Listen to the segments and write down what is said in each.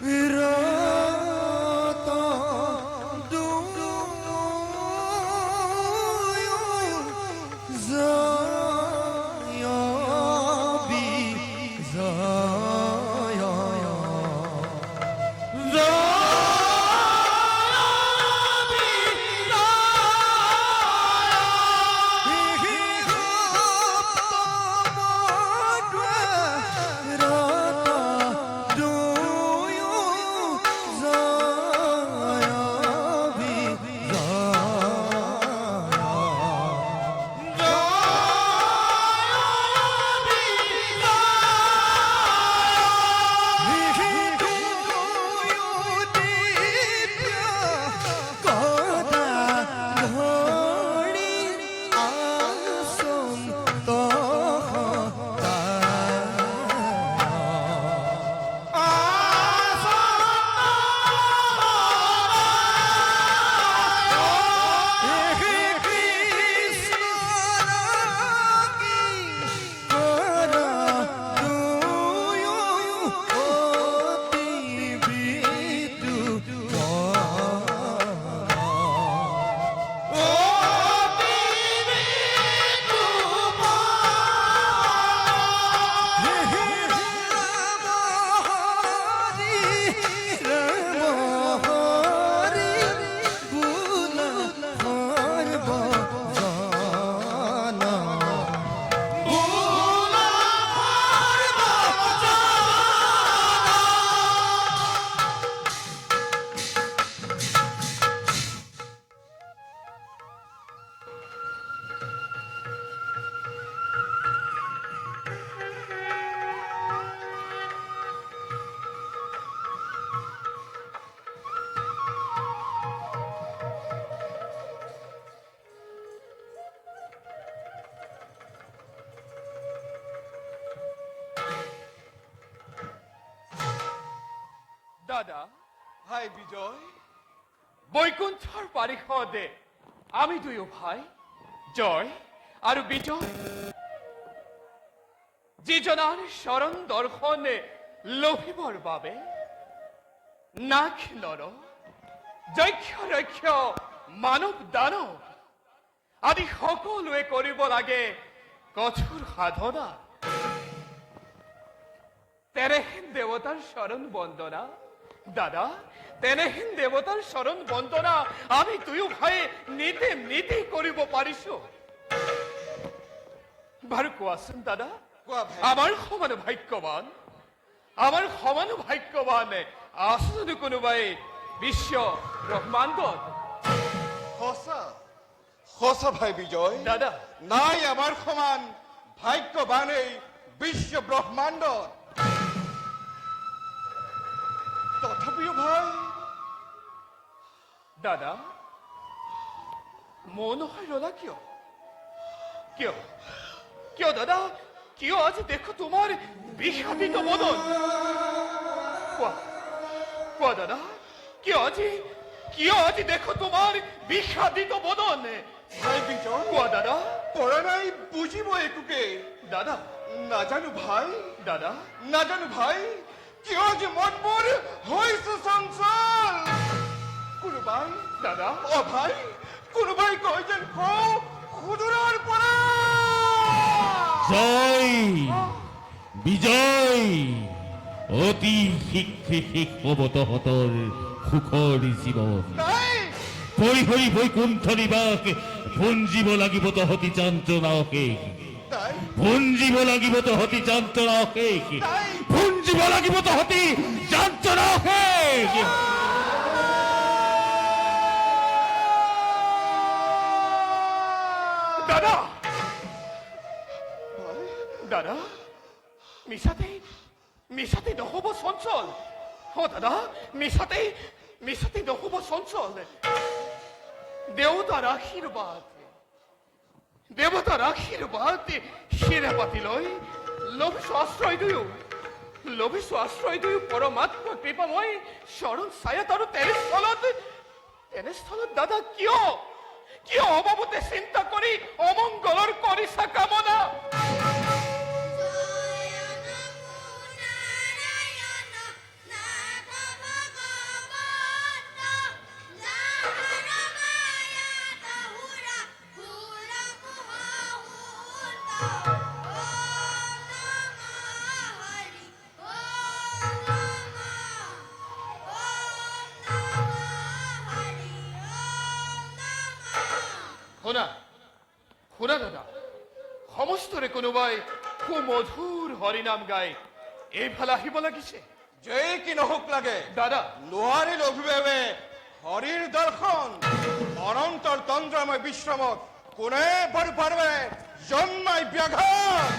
Viral দাদা। ভাই বিজয়। বৈকুণ্ঠর পারিষদে আমি দুয়ো ভাই জয় আর বিজয়। যিজনার শরণ দর্শনে লোভিবৰ বাবে নাক নৰ যক্ষ ৰক্ষ মানৱ দানৱ আদি সকলোৱে কৰিব লাগে কঠোৰ সাধনা। তেনেহেন দেৱতাৰ শৰণ বন্দনা দাদা তেনেহেন দেৱতাৰ শৰণ বন্দনা আমি দুয়ো ভাই নীতি নীতি কৰিব পাৰিছো বাৰু কোৱাচোন দাদা আমাৰ সমান ভাগ্যৱান আমাৰ সমান ভাগ্যৱান আছে যদি কোনোবাই বিশ্ব ব্ৰহ্মাণ্ডত সঁচা সঁচা ভাই বিজয়। দাদা। নাই আমাৰ সমান ভাগ্যৱান এই বিশ্ব ব্ৰহ্মাণ্ডত ভাই। দাদা মন হয় ৰলা কিয়? কিয়? কিয় দাদা? কিয় আজি দেখো তোমাৰ বিষাদিত মদন দাদা? কিয় আজি? কিয় আজি দেখো তোমাৰ বিষাদিত কোৱা দাদা? পৰা নাই বুজিব একোকে দাদা? নাজানো ভাই। দাদা? নাজানো ভাই। কিয় যে মনবোৰ হৈছে চঞ্চল কোনোবাই দাদা অ ভাই কয় যেন কওঁ সুদূৰৰ পৰা জয় বিজয় অতি শীঘ্ৰে শেষ হ'ব তহঁতৰ সুখৰ জীৱন নাই পৰিহৰি বৈকুণ্ঠ নিবাস ভুঞ্জিব লাগিব তহঁতি যন্ত্ৰণা অশেষ ভুঞ্জিব লাগিব তহঁতি যন্ত্ৰণা অশেষ ভুঞ্জিব লাগিব তহঁতি যন্ত্ৰণা অশেষ দাদা। দাদা মিছাতে মিছাতে নহ'ব দাদা নহ'ব চঞ্চল। দেৱতাৰ আশীৰ্বাদ দেৱতাৰ আশীৰ্বাদ শিৰে পাতি লৈ লভিছো আশ্ৰয় আশ্রয় লভিছো আশ্ৰয় কৃপাময় শরণ কৃপাময় শৰণ ছায়াত আৰু তেনেস্থলত তেনেস্থলত দাদা, কিয়? কিয় অবাবতে চিন্তা কৰি অমংগলৰ কৰিছা কামনা? সময় কুমধুর হরিনাম গায়। এ আহিব লাগিছে যেই কি নহক লাগে। দাদা। লোহারি লঘুবেবে হরির দর্শন। অনন্তর তন্দ্রময় বিশ্রামক কোনে ভর পারবে জন্মায় ব্যাঘাত।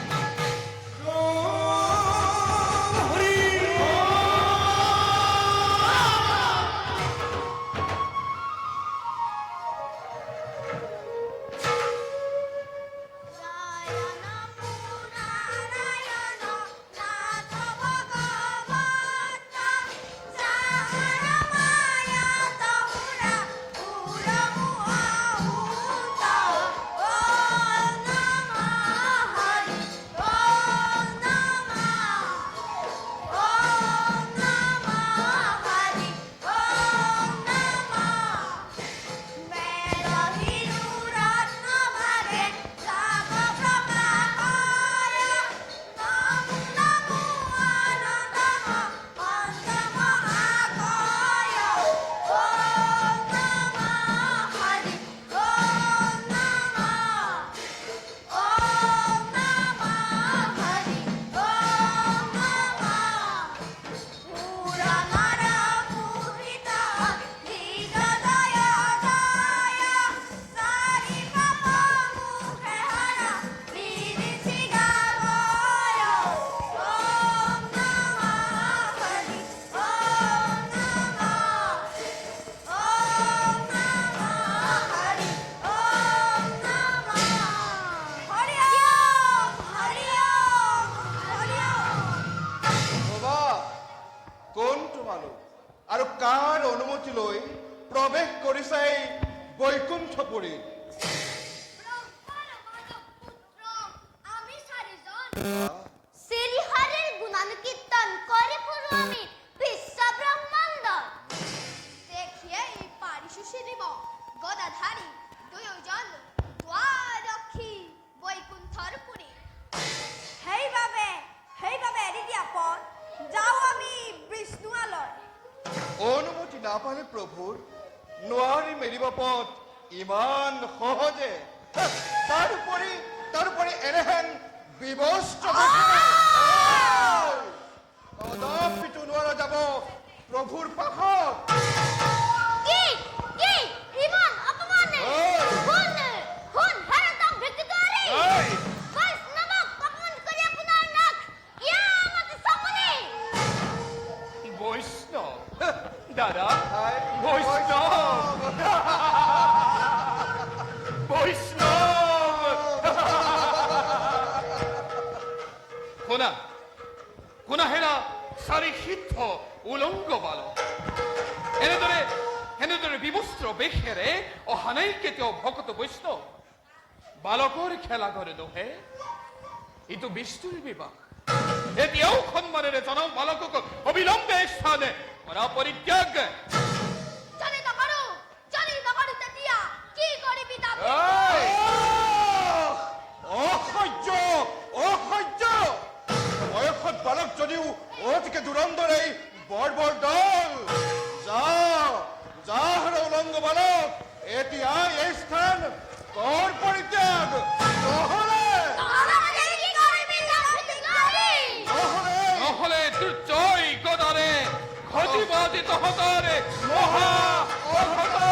ইমান সহজ তো বালকর খেলা করে দোহে ই তো বিষ্ণুর বিবাহ। এতিয়াও অবিলম্বে স্থানে পরিত্যাগ। অসহ্য অসহ্য! বয়সত বালক যদিও অতিকে দুরন্দর বৰ বৰ দল। যা যা হলে উলংগ বালক এতিয়া এই স্থান। কর পরিত্যাগ! নহলে! নহলে! দুর্জয় গদারে ক্ষতিবাদিত হতারে মহা অঘটা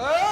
เออ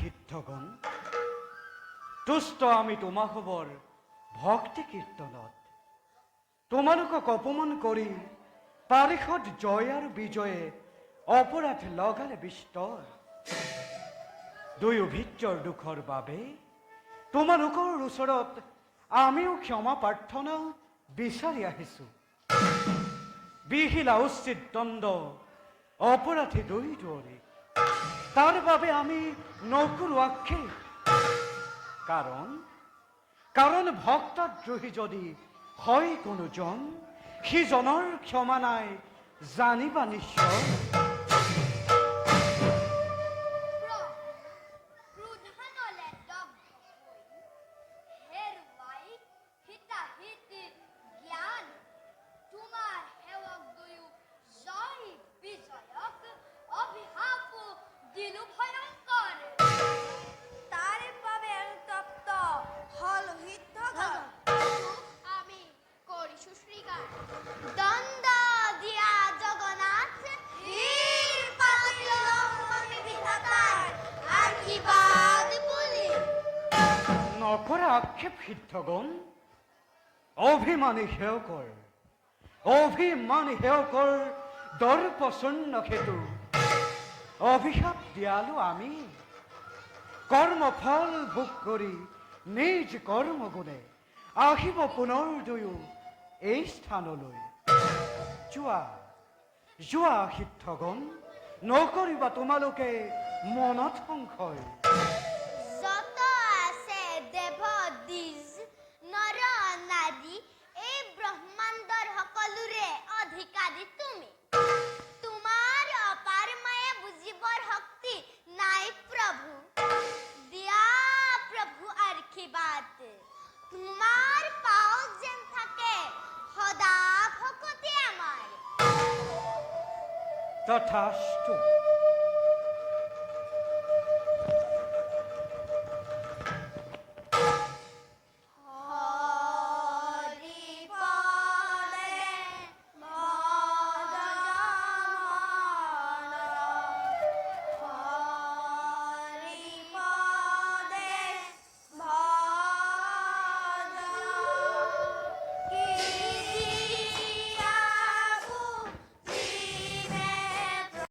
সিদ্ধগণ তুষ্ট আমি তোমা হবর ভক্তি কীর্তনত। তোমালোকক অপমান করি, পারিষদ জয় আর বিজয়ে অপরাধ লগালে বিস্তৰ দুই অভিজ্ঞৰ দুখৰ বাবে তোমালোকৰ ওচৰত আমিও ক্ষমা প্ৰাৰ্থনা বিচাৰি আহিছো। বিহিলা উচিত দণ্ড অপৰাধী দুই দুৱৰী তার বাবে আমি নৌকুর অক্ষে। কারণ কারণ ভক্তদ্রোহী যদি হয় কোনো জন সিজনৰ ক্ষমা নাই জানিবা নিশ্চয়। ভয়ংকৰ তার বাবে তপ্ত হল হিদ্ধঘর আমি করিছু শ্রীগান দণ্ড দিয়া জগন্নাথ হীর পাতিল আমি বিধাতার আর কি বাদ বলি নকৰা আক্ষেপ সিদ্ধগণ অভিমানী সেৱকৰ অভিমানী সেৱকৰ দৰ্পচন্ন সেতু অভিশাপ দিয়ালো আমি। কর্মফল ভোগ করি, নিজ কৰ্মগুণে আহিব পুনৰ দুয়ো এই স্থানলৈ। যোৱা যোৱা সিদ্ধগণ, নকৰিবা তোমালোকে মনত সংশয়। tathastu